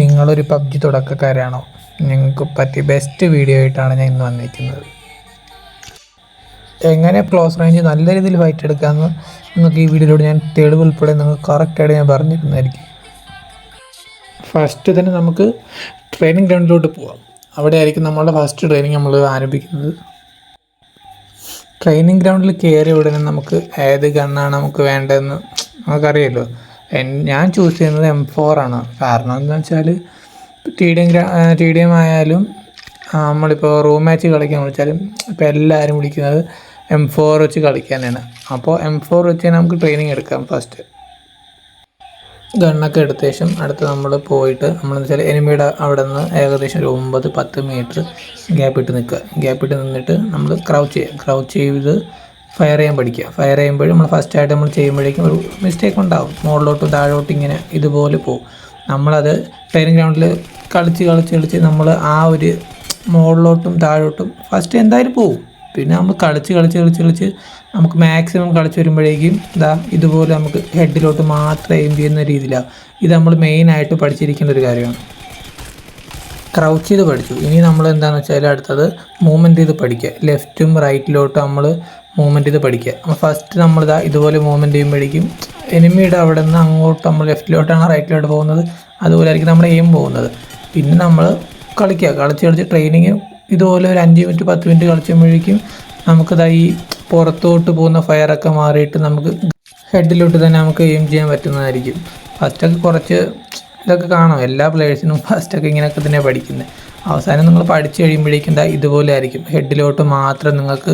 നിങ്ങളൊരു പബ്ജി തുടക്കക്കാരാണോ? നിങ്ങൾക്ക് പറ്റിയ ബെസ്റ്റ് വീഡിയോ ആയിട്ടാണ് ഞാൻ ഇന്ന് വന്നിരിക്കുന്നത്. എങ്ങനെ ക്ലോസ് റേഞ്ച് നല്ല രീതിയിൽ ഫൈറ്റ് എടുക്കാമെന്ന് നിങ്ങൾക്ക് ഈ വീഡിയോയിലൂടെ ഞാൻ തെളിവ് ഉൾപ്പെടെ നിങ്ങൾക്ക് കറക്റ്റായിട്ട് ഞാൻ പറഞ്ഞിരുന്നതായിരിക്കും. ഫസ്റ്റ് തന്നെ നമുക്ക് ട്രെയിനിങ് ഗ്രൗണ്ടിലോട്ട് പോവാം. അവിടെ ആയിരിക്കും നമ്മളുടെ ഫസ്റ്റ് ട്രെയിനിങ് നമ്മൾ ആരംഭിക്കുന്നത്. ട്രെയിനിങ് ഗ്രൗണ്ടിൽ കയറിയ ഉടനെ നമുക്ക് ഏത് ഗണ്ണാണ് നമുക്ക് വേണ്ടതെന്ന് നമുക്കറിയാമല്ലോ ഞാൻ ചൂസ് ചെയ്യുന്നത് എം ഫോർ ആണ്. കാരണം എന്താ വെച്ചാൽ T D M T D M ആയാലും നമ്മളിപ്പോൾ റൂം മാച്ച് കളിക്കാൻ വിളിച്ചാലും ഇപ്പോൾ എല്ലാവരും വിളിക്കുന്നത് എം ഫോർ വെച്ച് കളിക്കാനാണ് അപ്പോൾ എം ഫോർ വെച്ച് നമുക്ക് ട്രെയിനിങ് എടുക്കാം ഫസ്റ്റ് ഗണ്ണൊക്കെ എടുത്ത ശേഷം അടുത്ത് നമ്മൾ പോയിട്ട് നമ്മളെന്ന് വെച്ചാൽ എനിമിയുടെ അവിടെ നിന്ന് ഏകദേശം ഒരു ഒമ്പത് പത്ത് മീറ്റർ ഗ്യാപ്പ് ഇട്ട് നിൽക്കുക. ഗ്യാപ്പ് ഇട്ട് നിന്നിട്ട് നമ്മൾ ക്രൗച്ച് ചെയ്യുക. ക്രൗച്ച് ചെയ്ത് ഫയർ ചെയ്യാൻ പഠിക്കുക. ഫയർ ചെയ്യുമ്പോഴും നമ്മൾ ഫസ്റ്റ് ആയിട്ട് നമ്മൾ ചെയ്യുമ്പോഴേക്കും ഒരു മിസ്റ്റേക്ക് ഉണ്ടാവും. മുകളിലോട്ടും താഴോട്ടും ഇങ്ങനെ ഇതുപോലെ പോകും. നമ്മളത് ട്രെയിനിങ് ഗ്രൗണ്ടിൽ കളിച്ച് കളിച്ച് കളിച്ച് നമ്മൾ ആ ഒരു മുകളിലോട്ടും താഴോട്ടും ഫസ്റ്റ് എന്തായാലും പോകും. പിന്നെ നമ്മൾ കളിച്ച് കളിച്ച് കളിച്ച് കളിച്ച് നമുക്ക് മാക്സിമം കളിച്ച് വരുമ്പോഴേക്കും ഇതാ ഇതുപോലെ നമുക്ക് ഹെഡിലോട്ട് മാത്രം എയിം ചെയ്യുന്ന രീതിയിലാണ് ഇത് നമ്മൾ മെയിനായിട്ട് പഠിച്ചിരിക്കേണ്ട ഒരു കാര്യമാണ്. ക്രൗച്ച് ചെയ്ത് പഠിച്ചു. ഇനി നമ്മൾ എന്താണെന്ന് വെച്ചാൽ അടുത്തത് മൂവ്മെന്റ് ചെയ്ത് പഠിക്കുക. ലെഫ്റ്റും റൈറ്റിലോട്ടും നമ്മൾ മൂവ്മെന്റ് ചെയ്ത് പഠിക്കുക. അപ്പോൾ ഫസ്റ്റ് നമ്മളിതാ ഇതുപോലെ മൂവ്മെന്റ് ചെയ്യുമ്പോഴേക്കും എനിമിയുടെ അവിടെ നിന്ന് അങ്ങോട്ട് നമ്മൾ ലെഫ്റ്റിലോട്ടാണ് റൈറ്റിലോട്ട് പോകുന്നത്. അതുപോലെ ആയിരിക്കും നമ്മുടെ എയിം പോകുന്നത്. പിന്നെ നമ്മൾ കളിക്കുക. കളിച്ച് കളിച്ച് ട്രെയിനിങ് ഇതുപോലെ ഒരു അഞ്ച് മിനിറ്റ് പത്ത് മിനിറ്റ് കളിച്ചുമ്പോഴേക്കും നമുക്കിതാ ഈ പുറത്തോട്ട് പോകുന്ന ഫയറൊക്കെ മാറിയിട്ട് നമുക്ക് ഹെഡിലോട്ട് തന്നെ നമുക്ക് എയിം ചെയ്യാൻ പറ്റുന്നതായിരിക്കും. ഫസ്റ്റൊക്കെ കുറച്ച് ഇതൊക്കെ കാണാം. എല്ലാ പ്ലേയേഴ്സിനും ഫസ്റ്റൊക്കെ ഇങ്ങനെയൊക്കെ തന്നെ പഠിക്കുന്നത് അവസാനം നിങ്ങൾ പഠിച്ചു കഴിയുമ്പോഴേക്കും എന്താ ഇതുപോലെ ആയിരിക്കും. ഹെഡിലോട്ട് മാത്രം നിങ്ങൾക്ക്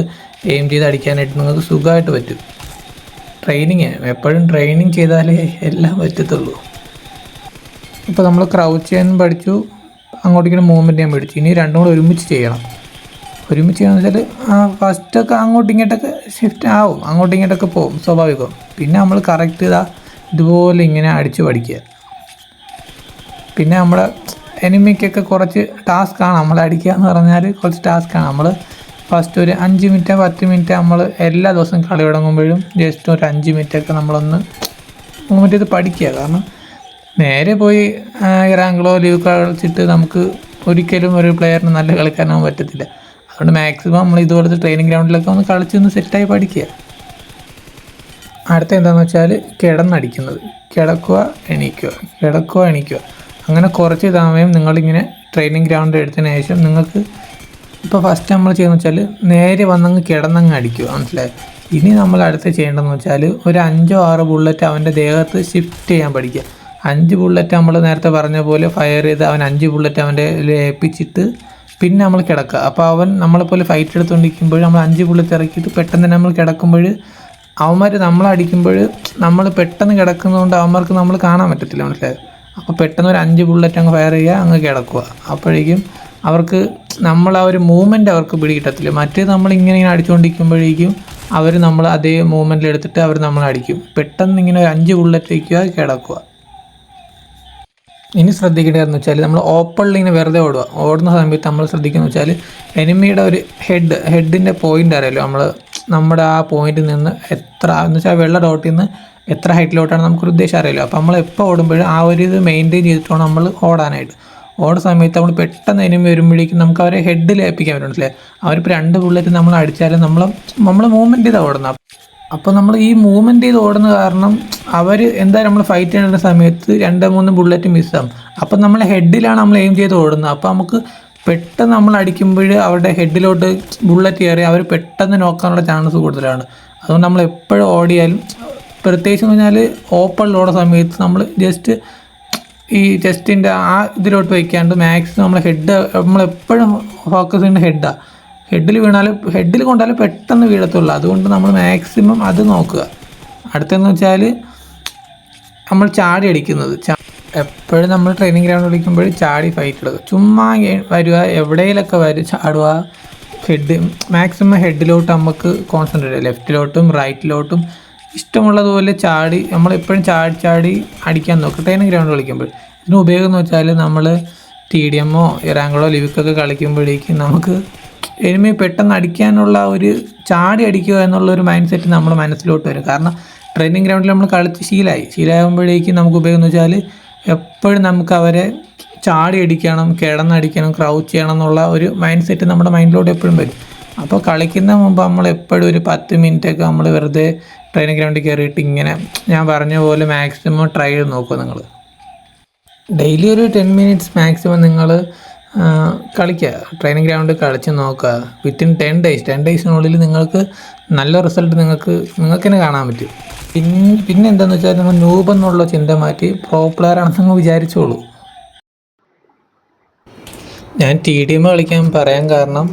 എയിം ചെയ്ത് അടിക്കാനായിട്ട് നിങ്ങൾക്ക് സുഖമായിട്ട് പറ്റും. ട്രെയിനിങ് എപ്പോഴും ട്രെയിനിങ് ചെയ്താലേ എല്ലാം പറ്റത്തുള്ളൂ. ഇപ്പോൾ നമ്മൾ ക്രൗച്ച് ചെയ്യാൻ പഠിച്ചു. അങ്ങോട്ടേക്കും മൂവ്മെന്റ് ചെയ്യാൻ പഠിച്ചു ഇനി രണ്ടും കൂടെ ഒരുമിച്ച് ചെയ്യണം. ഒരുമിച്ച് ചെയ്യാന്ന് വെച്ചാൽ ഫസ്റ്റൊക്കെ അങ്ങോട്ടും ഇങ്ങോട്ടൊക്കെ ഷിഫ്റ്റ് ആവും. അങ്ങോട്ടും ഇങ്ങോട്ടൊക്കെ പോകും സ്വാഭാവികം. പിന്നെ നമ്മൾ കറക്റ്റ് ഇതാ ഇതുപോലെ ഇങ്ങനെ അടിച്ച് പഠിക്കുക. പിന്നെ നമ്മുടെ എനിമിക്കൊക്കെ കുറച്ച് ടാസ്ക്കാണ് നമ്മൾ അടിക്കുക എന്ന് പറഞ്ഞാൽ കുറച്ച് ടാസ്ക്കാണ് നമ്മൾ ഫസ്റ്റ് ഒരു അഞ്ച് മിനിറ്റ് പത്ത് മിനിറ്റ് നമ്മൾ എല്ലാ ദിവസവും കളി തുടങ്ങുമ്പോഴും ജസ്റ്റ് ഒരു അഞ്ച് മിനിറ്റൊക്കെ നമ്മളൊന്ന് മിനിറ്റ് ചെയ്ത് പഠിക്കുക. കാരണം നേരെ പോയി ആ, ഇറാങ്കളോ ലീവ് കളിച്ചിട്ട് നമുക്ക് ഒരിക്കലും ഒരു പ്ലെയറിന് നല്ല കളിക്കാനാവാൻ പറ്റത്തില്ല. അതുകൊണ്ട് മാക്സിമം നമ്മൾ ഇതുപോലത്തെ ട്രെയിനിങ് ഗ്രൗണ്ടിലൊക്കെ ഒന്ന് കളിച്ചൊന്ന് സെറ്റായി പഠിക്കുക. അടുത്ത എന്താണെന്ന് വെച്ചാൽ കിടന്നടിക്കുന്നത്. കിടക്കുക എണീക്കുക. കിടക്കുക എണീക്കുക. അങ്ങനെ കുറച്ച് സമയം നിങ്ങളിങ്ങനെ ട്രെയിനിങ് ഗ്രൗണ്ട് എടുത്തതിന് ശേഷം നിങ്ങൾക്ക് ഇപ്പോൾ ഫസ്റ്റ് നമ്മൾ ചെയ്യുന്നത് വെച്ചാൽ നേരെ വന്നങ്ങ് കിടന്നങ്ങ് അടിക്കുക മനസ്സിലായി? ഇനി നമ്മൾ അടുത്ത് ചെയ്യേണ്ടതെന്ന് വെച്ചാൽ ഒരു അഞ്ചോ ആറ് ബുള്ളറ്റ് അവന്റെ ദേഹത്ത് ഷിഫ്റ്റ് ചെയ്യാൻ പഠിക്കുക. അഞ്ച് ബുള്ളറ്റ് നമ്മൾ നേരത്തെ പറഞ്ഞ പോലെ ഫയർ ചെയ്ത് അവൻ അഞ്ച് ബുള്ളറ്റ് അവന്റെ ഏൽപ്പിച്ചിട്ട് പിന്നെ നമ്മൾ കിടക്കുക. അപ്പോൾ അവൻ നമ്മളെപ്പോലെ ഫൈറ്റ് എടുത്തുകൊണ്ടിരിക്കുമ്പോൾ നമ്മൾ അഞ്ച് ബുള്ളറ്റ് ഇറക്കിയിട്ട് പെട്ടെന്ന് നമ്മൾ കിടക്കുമ്പോൾ അവന്മാർ നമ്മളടിക്കുമ്പോൾ നമ്മൾ പെട്ടെന്ന് കിടക്കുന്നതുകൊണ്ട് അവന്മാർക്ക് നമ്മൾ കാണാൻ പറ്റത്തില്ല മനസ്സിലായോ? അപ്പോൾ പെട്ടെന്ന് ഒരു അഞ്ച് ബുള്ളറ്റ് അങ്ങ് ഫയർ ചെയ്യുക അങ്ങ് കിടക്കുക. അപ്പോഴേക്കും അവർക്ക് നമ്മൾ ആ ഒരു മൂവ്മെന്റ് അവർക്ക് പിടികിട്ടത്തില്ല. മറ്റേ നമ്മൾ ഇങ്ങനെ അടിച്ചുകൊണ്ടിരിക്കുമ്പോഴേക്കും അവർ നമ്മൾ അതേ മൂവ്മെന്റിൽ എടുത്തിട്ട് അവർ നമ്മളെ അടിക്കും. പെട്ടെന്ന് ഇങ്ങനെ ഒരു അഞ്ച് ബുള്ളറ്റ് വയ്ക്കുക കിടക്കുക. ഇനി ശ്രദ്ധിക്കേണ്ടതെന്ന് വെച്ചാൽ നമ്മൾ ഓപ്പണിൽ ഇങ്ങനെ വെറുതെ ഓടുക. ഓടുന്ന സമയത്ത് നമ്മൾ ശ്രദ്ധിക്കുന്നത് വെച്ചാൽ എനിമിയുടെ ഒരു ഹെഡ് ഹെഡിന്റെ പോയിന്റ് അറിയാലോ നമ്മൾ നമ്മുടെ ആ പോയിന്റിൽ നിന്ന് എത്ര എന്ന് വെച്ചാൽ വെള്ള ഡോട്ടിൽ നിന്ന് എത്ര ഹൈറ്റിലോട്ടാണ് നമുക്കൊരു ഉദ്ദേശം അറിയാലോ അപ്പോൾ നമ്മൾ എപ്പോൾ ഓടുമ്പോഴും ആ ഒരു ഇത് മെയിന്റെയിൻ ചെയ്തിട്ട് വേണം നമ്മൾ ഓടാനായിട്ട്. ഓട സമയത്ത് നമ്മൾ പെട്ടെന്ന് അതിനും വരുമ്പോഴേക്കും നമുക്ക് അവരെ ഹെഡ് ലേപ്പിക്കാൻ പറ്റും മനസ്സിലായി? അവരിപ്പോൾ രണ്ട് ബുള്ളറ്റ് നമ്മൾ അടിച്ചാലും നമ്മൾ നമ്മൾ മൂവ്മെന്റ് ചെയ്താണ് ഓടുന്നത് അപ്പോൾ നമ്മൾ ഈ മൂവ്മെന്റ് ചെയ്ത് ഓടുന്ന കാരണം അവർ എന്താ നമ്മൾ ഫൈറ്റ് ചെയ്യുന്ന സമയത്ത് രണ്ട് മൂന്ന് ബുള്ളറ്റ് മിസ്സാകും അപ്പോൾ നമ്മൾ ഹെഡിലാണ് നമ്മൾ എയിം ചെയ്ത് ഓടുന്നത് അപ്പോൾ നമുക്ക് പെട്ടെന്ന് നമ്മൾ അടിക്കുമ്പോൾ അവരുടെ ഹെഡിലോട്ട് ബുള്ളറ്റ് കയറി അവർ പെട്ടെന്ന് നോക്കാനുള്ള ചാൻസ് കൂടുതലാണ്. അതുകൊണ്ട് നമ്മൾ എപ്പോഴും ഓടിയാലും പ്രത്യേകിച്ച് പറഞ്ഞാൽ ഓപ്പണിലുള്ള സമയത്ത് നമ്മൾ ജസ്റ്റ് ഈ ചെസ്റ്റിന്റെ ആ ഇതിലോട്ട് വയ്ക്കാണ്ട് മാക്സിമം നമ്മൾ ഹെഡ് നമ്മളെപ്പോഴും ഫോക്കസ് ചെയ്യുന്ന ഹെഡാണ് ഹെഡിൽ വീണാൽ ഹെഡിൽ കൊണ്ടാലും പെട്ടെന്ന് വീഴത്തുള്ളൂ. അതുകൊണ്ട് നമ്മൾ മാക്സിമം അത് നോക്കുക. അടുത്തെന്ന് വെച്ചാൽ നമ്മൾ ചാടി അടിക്കുന്നത്. എപ്പോഴും നമ്മൾ ട്രെയിനിങ് ഗ്രൗണ്ട് കളിക്കുമ്പോൾ ചാടി ഫൈറ്റ് എടുക്കുക ചുമ്മാ വരിക എവിടെയെങ്കിലൊക്കെ വരും ചാടുക ഹെഡ് മാക്സിമം ഹെഡിലോട്ട് നമുക്ക് കോൺസെൻട്രേറ്റ് ലെഫ്റ്റിലോട്ടും റൈറ്റിലോട്ടും ഇഷ്ടമുള്ളതുപോലെ ചാടി നമ്മൾ എപ്പോഴും ചാടി ചാടി അടിക്കാൻ നോക്കുക ട്രെയിനിങ് ഗ്രൗണ്ട് കളിക്കുമ്പോൾ. ഇതിന് ഉപയോഗം എന്ന് വെച്ചാൽ നമ്മൾ ടി ഡി എമ്മോ ഇറാങ്കളോ ലിവിക്കൊക്കെ കളിക്കുമ്പോഴേക്കും നമുക്ക് എനിമി പെട്ടെന്ന് അടിക്കാനുള്ള ഒരു ചാടി അടിക്കുക എന്നുള്ള ഒരു മൈൻഡ് സെറ്റ് നമ്മൾ മനസ്സിലോട്ട് വരും. കാരണം ട്രെയിനിങ് ഗ്രൗണ്ടിൽ നമ്മൾ കളിച്ച് ശീലമായി ശീലമാകുമ്പോഴേക്കും നമുക്ക് ഉപയോഗം എന്ന് വെച്ചാൽ എപ്പോഴും നമുക്ക് അവരെ ചാടി അടിക്കണം കിടന്നടിക്കണം ക്രൗച്ച് ചെയ്യണം എന്നുള്ള ഒരു മൈൻഡ് സെറ്റ് നമ്മുടെ മൈൻഡിലോട്ട് എപ്പോഴും വരും. അപ്പോൾ കളിക്കുന്ന മുമ്പ് നമ്മൾ എപ്പോഴും ഒരു പത്ത് മിനിറ്റൊക്കെ നമ്മൾ വെറുതെ ട്രെയിനിങ് ഗ്രൗണ്ടിൽ കയറിയിട്ട് ഇങ്ങനെ ഞാൻ പറഞ്ഞ പോലെ മാക്സിമം ട്രൈ ചെയ്ത് നോക്കുക നിങ്ങൾ. ഡെയിലി ഒരു ടെൻ മിനിറ്റ്സ് മാക്സിമം നിങ്ങൾ കളിക്കുക. ട്രെയിനിങ് ഗ്രൗണ്ടിൽ കളിച്ച് നോക്കുക. വിത്തിൻ ടെൻ ഡേയ്സ് ടെൻ ഡേയ്സിനുള്ളിൽ നിങ്ങൾക്ക് നല്ല റിസൾട്ട് നിങ്ങൾക്ക് നിങ്ങൾക്ക് തന്നെ കാണാൻ പറ്റും. പിന്നെ പിന്നെ വെച്ചാൽ നിങ്ങൾ നൂബ് എന്നുള്ള ചിന്ത മാറ്റി പ്രോ പ്ലെയർ ആണെന്ന് നിങ്ങൾ വിചാരിച്ചോളൂ. ഞാൻ ടി ഡി എം കളിക്കാൻ പറയാൻ കാരണം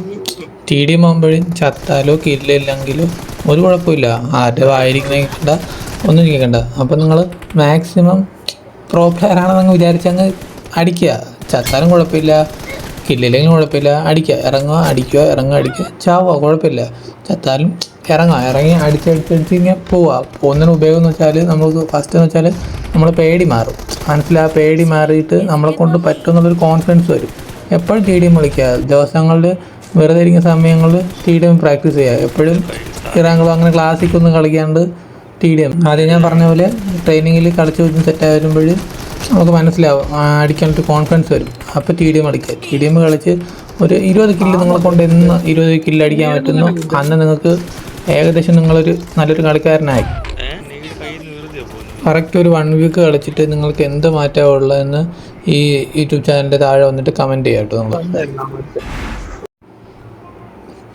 ടി ഡി ആകുമ്പോഴും ചത്താലോ കില്ലില്ലെങ്കിലോ ഒരു കുഴപ്പമില്ല. ആരുടെ വായിരിക്കുന്ന കേൾക്കണ്ട ഒന്നും കേൾക്കണ്ട. അപ്പോൾ നിങ്ങൾ മാക്സിമം പ്രോ പ്ലെയർ ആണെന്ന് വിചാരിച്ചങ്ങ് അടിക്കുക. ചത്താലും കുഴപ്പമില്ല കില്ലില്ലെങ്കിലും കുഴപ്പമില്ല. അടിക്കുക ഇറങ്ങുക അടിക്കുക ഇറങ്ങുക അടിക്കുക ചാവുക കുഴപ്പമില്ല. ചത്താലും ഇറങ്ങുക ഇറങ്ങി അടിച്ചടിച്ചടിച്ച് ഇങ്ങനെ പോവുക. പോകുന്നതിന് ഉപയോഗം എന്ന് വെച്ചാൽ നമുക്ക് ഫസ്റ്റ് എന്ന് വെച്ചാൽ നമ്മൾ പേടി മാറും. മനസ്സിൽ ആ പേടി മാറിയിട്ട് നമ്മളെ കൊണ്ട് പറ്റുമെന്നുള്ളൊരു കോൺഫിഡൻസ് വരും. എപ്പോഴും ടി ഡി എം വിളിക്കുക. ദിവസങ്ങളിൽ വെറുതെ ഇരിക്കുന്ന സമയങ്ങളിൽ ടി ഡി എം പ്രാക്ടീസ് ചെയ്യുക എപ്പോഴും ഇറാങ്കളോ അങ്ങനെ ക്ലാസ്സിക്കൊന്നും കളിക്കാണ്ട് ടി ഡി എം ആദ്യം ഞാൻ പറഞ്ഞ പോലെ ട്രെയിനിങ്ങിൽ കളിച്ച് വെച്ച് സെറ്റ് വരുമ്പോൾ നമുക്ക് മനസ്സിലാവും. അടിക്കാനൊരു കോൺഫിഡൻസ് വരും. അപ്പോൾ ടി ഡി എം അടിക്കുക. ടി ഡി എം കളിച്ച് ഒരു ഇരുപത് കില്ല് നിങ്ങളെ കൊണ്ട് എന്ന് ഇരുപത് കില്ല് അടിക്കാൻ പറ്റുന്നു. അന്ന് നിങ്ങൾക്ക് ഏകദേശം നിങ്ങളൊരു നല്ലൊരു കളിക്കാരനായി. കറക്റ്റ് ഒരു വൺ വീക്ക് കളിച്ചിട്ട് നിങ്ങൾക്ക് എന്ത് മാറ്റമാണ് ഉള്ളതെന്ന് ഈ യൂട്യൂബ് ചാനലിന്റെ താഴെ വന്നിട്ട് കമന്റ് ചെയ്യാം കേട്ടോ നമ്മൾ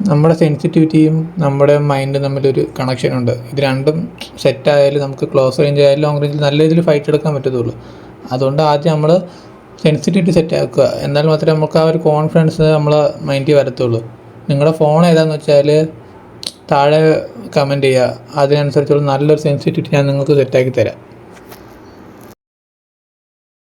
നമ്മുടെ സെൻസിറ്റിവിറ്റിയും നമ്മുടെ മൈൻഡും തമ്മിലൊരു കണക്ഷൻ ഉണ്ട്. ഇത് രണ്ടും സെറ്റായാലും നമുക്ക് ക്ലോസ് റേഞ്ച് ആയാലും ലോങ് റേഞ്ചിൽ നല്ല രീതിയിൽ ഫൈറ്റ് എടുക്കാൻ പറ്റത്തുള്ളൂ. അതുകൊണ്ട് ആദ്യം നമ്മൾ സെൻസിറ്റിവിറ്റി സെറ്റ് ആക്കുക. എന്നാൽ മാത്രമേ നമുക്ക് ആ ഒരു കോൺഫിഡൻസ് നമ്മളെ മൈൻഡിൽ വരത്തുള്ളൂ. നിങ്ങളുടെ ഫോൺ ഏതാന്ന് വെച്ചാൽ താഴെ കമന്റ് ചെയ്യുക. അതിനനുസരിച്ചുള്ള നല്ലൊരു സെൻസിറ്റിവിറ്റി ഞാൻ നിങ്ങൾക്ക് സെറ്റാക്കി തരാം.